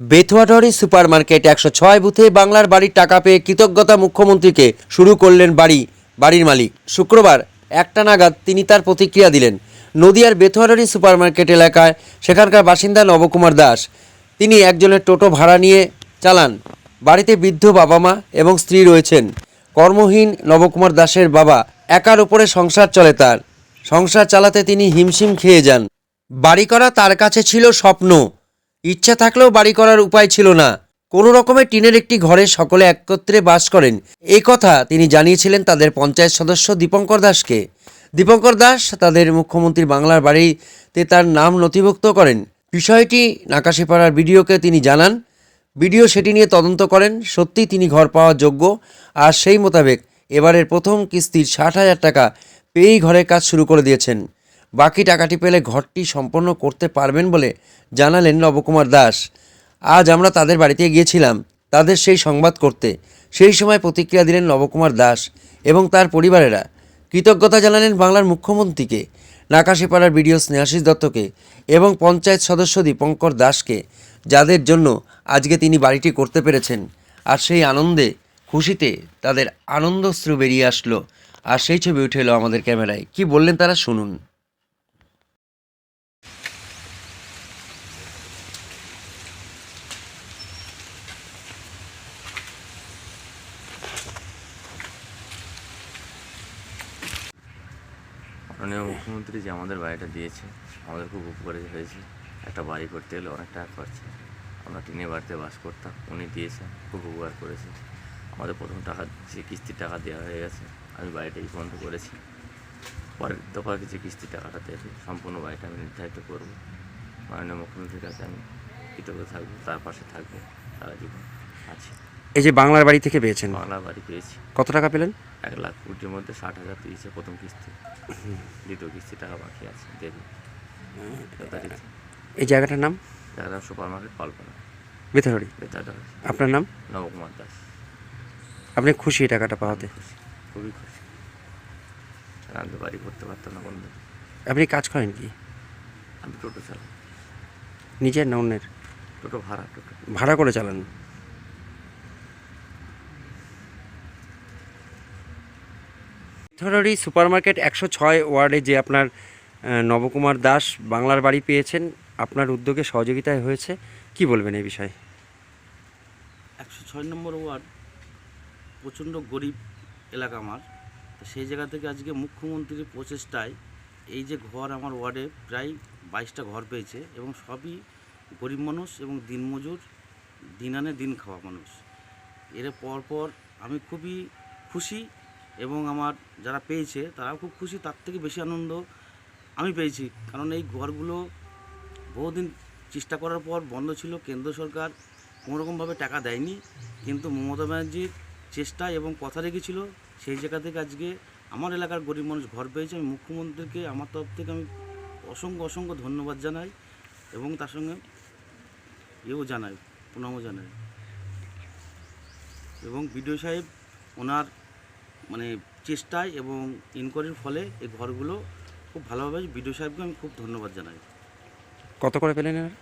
বেথুয়াটরি super market একশো ছয় বুথে বাংলার বাড়ির টাকা পেয়ে কৃতজ্ঞতা মুখ্যমন্ত্রীকে শুরু করলেন বাড়ি, বাড়ির মালিক। শুক্রবার একটা নাগাদ তিনি তার প্রতিক্রিয়া দিলেন। নদিয়ার বেথুয়াটরি সুপার মার্কেট এলাকায় সেখানকার বাসিন্দা নবকুমার দাস। তিনি একজনের টোটো ভাড়া নিয়ে চালান। বাড়িতে বৃদ্ধ বাবা মা এবং স্ত্রী রয়েছেন। কর্মহীন নবকুমার দাসের বাবা একার উপরে সংসার চলে তার। সংসার চালাতে তিনি হিমশিম খেয়ে যান। বাড়ি করা তার কাছে ছিল স্বপ্ন। ইচ্ছা থাকলেও বাড়ি করার উপায় ছিল না। কোনো রকমের টিনের একটি ঘরে সকলে একত্রে বাস করেন। এই কথা তিনি জানিয়েছিলেন তাদের পঞ্চায়েত সদস্য দীপঙ্কর দাসকে। দীপঙ্কর দাস তাদের মুখ্যমন্ত্রীর বাংলার বাড়িতে তার নাম নথিভুক্ত করেন। বিষয়টি নাকাশিপাড়ার বিডিওকে তিনি জানান। বিডিও সেটি নিয়ে তদন্ত করেন। সত্যিই তিনি ঘর পাওয়ার যোগ্য। আর সেই মোতাবেক এবারের প্রথম কিস্তির ষাট হাজার টাকা পেয়েই ঘরের কাজ শুরু করে দিয়েছেন। বাকি টাকাটি পেলে ঘরটি সম্পন্ন করতে পারবেন বলে জানালেন নবকুমার দাস। আজ আমরা তাদের বাড়িতে গিয়েছিলাম, তাদের সেই সংবাদ করতে। সেই সময় প্রতিক্রিয়া দিলেন নবকুমার দাস এবং তার পরিবারেরা। কৃতজ্ঞতা জানালেন বাংলার মুখ্যমন্ত্রীকে, নাকাশিপাড়ার বিডিও স্নেহাশিস দত্তকে এবং পঞ্চায়েত সদস্য দীপঙ্কর দাসকে, যাদের জন্য আজকে তিনি বাড়িটি করতে পেরেছেন। আর সেই আনন্দে, খুশিতে তাদের আনন্দশ্রু বেরিয়ে আসলো। আর সেই ছবি উঠে এলো আমাদের ক্যামেরায়। কি বললেন তারা শুনুন। মাননীয় মুখ্যমন্ত্রী যে আমাদের বাড়িটা দিয়েছে, আমাদের খুব উপকারী হয়েছে। একটা বাড়ি করতে গেলে অনেক টাকা খরচা আমরা টিনের বাড়িতে বাস করতাম, উনি দিয়েছে খুব উপকার করেছে। আমাদের প্রথম টাকা যে কিস্তির টাকা দেওয়া হয়ে গেছে। আমি বাড়িটাই বন্ধ করেছি। পরের দফাকে যে কিস্তির টাকাটা দেবে সম্পূর্ণ বাড়িটা আমি নির্ধারিত করব। মাননীয় মুখ্যমন্ত্রীর কাছে আমি কৃতজ্ঞ থাকব, তার পাশে থাকব, সারা জীবন আছি। এই যে বাংলার বাড়ি থেকে পেয়েছেন। বাংলার বাড়ি পেয়েছি। কত টাকা পেলেন? এক লাখ কোটির মধ্যে ষাট হাজার দিয়েছে প্রথম কিস্তি। দ্বিতীয় কিস্তি টাকা বাকি আছে দেবে। এই জায়গাটার নাম? যারা সুপার মার্কেট পালপাড়া বেতাটা আপনার নাম? নবকুমার দাস। আপনি খুশি এই টাকাটা পাওয়াতে? খুবই খুশি। তো বাড়ি করতে পারতাম না বন্ধু। আপনি কাজ করেন কি? আমি টোটো চালাই। নিজের না অন্যের? টোটো ভাড়া টোটো। ভাড়া করে চালান। বেথরি সুপার মার্কেট একশো ছয় ওয়ার্ডে যে আপনার নবকুমার দাস বাংলার বাড়ি পেয়েছেন, আপনার উদ্যোগে সহযোগিতায় হয়েছে। কি বলবেন এই বিষয়ে? একশো ছয় নম্বর ওয়ার্ড প্রচণ্ড গরিব এলাকা আমার। সেই জায়গা থেকে আজকে মুখ্যমন্ত্রীর প্রচেষ্টায় এই যে ঘর আমার ওয়ার্ডে প্রায় বাইশটা ঘর পেয়েছে এবং সবই গরিব মানুষ এবং দিনমজুর, দিন আনে দিন খাওয়া মানুষ। এর পরপর আমি খুবই খুশি এবং আমার যারা পেয়েছে, তারাও খুব খুশি, তার থেকে বেশি আনন্দ আমি পেয়েছি। কারণ এই ঘরগুলো বহুদিন চেষ্টা করার পর বন্ধ ছিল, কেন্দ্র সরকার কোনোরকমভাবে টাকা দেয়নি। কিন্তু মমতা ব্যানার্জির চেষ্টা এবং কথা রেখেছিল সেই জায়গা থেকে আজকে আমার এলাকার গরিব মানুষ ঘর পেয়েছে। আমি মুখ্যমন্ত্রীকে, আমার তরফ থেকে আমি অসংখ্য অসংখ্য ধন্যবাদ জানাই এবং তার সঙ্গে এও জানাই, প্রণামও জানাই। এবং বিডিও সাহেব, ওনার মানে চেষ্টায় এবং ইনকোয়ারির ফলে এই ঘরগুলো খুব ভালোভাবে বিডিও সাহেবকে আমি খুব ধন্যবাদ জানাই কত করে পেলেন এবার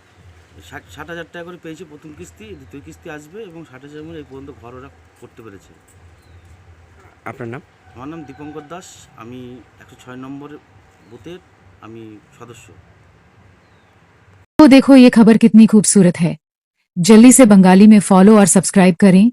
ষাট ষাট হাজার টাকা করে পেয়েছি প্রথম কিস্তি দ্বিতীয় কিস্তি আসবে এবং ষাট হাজার মধ্যে এই পর্যন্ত ঘর ওরা করতে পেরেছে আপনার নাম আমার নাম দীপঙ্কর দাস আমি একশো ছয় নম্বর বুথের আমি সদস্য तो देखो ये खबर कितनी खूबसूरत है जल्दी से बंगाली में फॉलो और सब्सक्राइब करें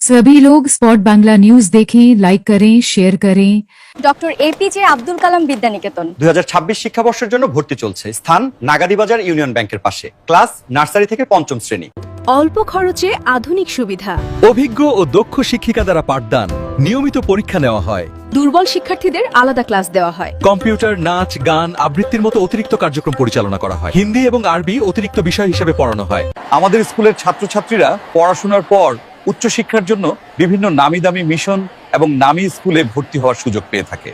सभी लोग स्पॉट बांग्ला न्यूज देखें लाइक करें शेयर करें ডক্টর এপিজে আব্দুল কালাম বিদ্যানিকেতন দুই শিক্ষাবর্ষের জন্য ভর্তি চলছে স্থান নাগাদিবাজার ইউনিয়ন ব্যাংকের পাশে ক্লাস নার্সারি থেকে পঞ্চম শ্রেণী অল্প খরচে আধুনিক সুবিধা অভিজ্ঞ ও দক্ষ শিক্ষিকা দ্বারা পাঠদান নিয়মিত পরীক্ষা নেওয়া হয় দুর্বল শিক্ষার্থীদের আলাদা ক্লাস দেওয়া হয় কম্পিউটার নাচ গান আবৃত্তির মতো অতিরিক্ত কার্যক্রম পরিচালনা করা হয় হিন্দি এবং আরবি অতিরিক্ত বিষয় হিসেবে পড়ানো হয় আমাদের স্কুলের ছাত্রছাত্রীরা পড়াশোনার পর উচ্চশিক্ষার জন্য বিভিন্ন নামি দামি মিশন এবং নামি স্কুলে ভর্তি হওয়ার সুযোগ পেয়ে থাকে।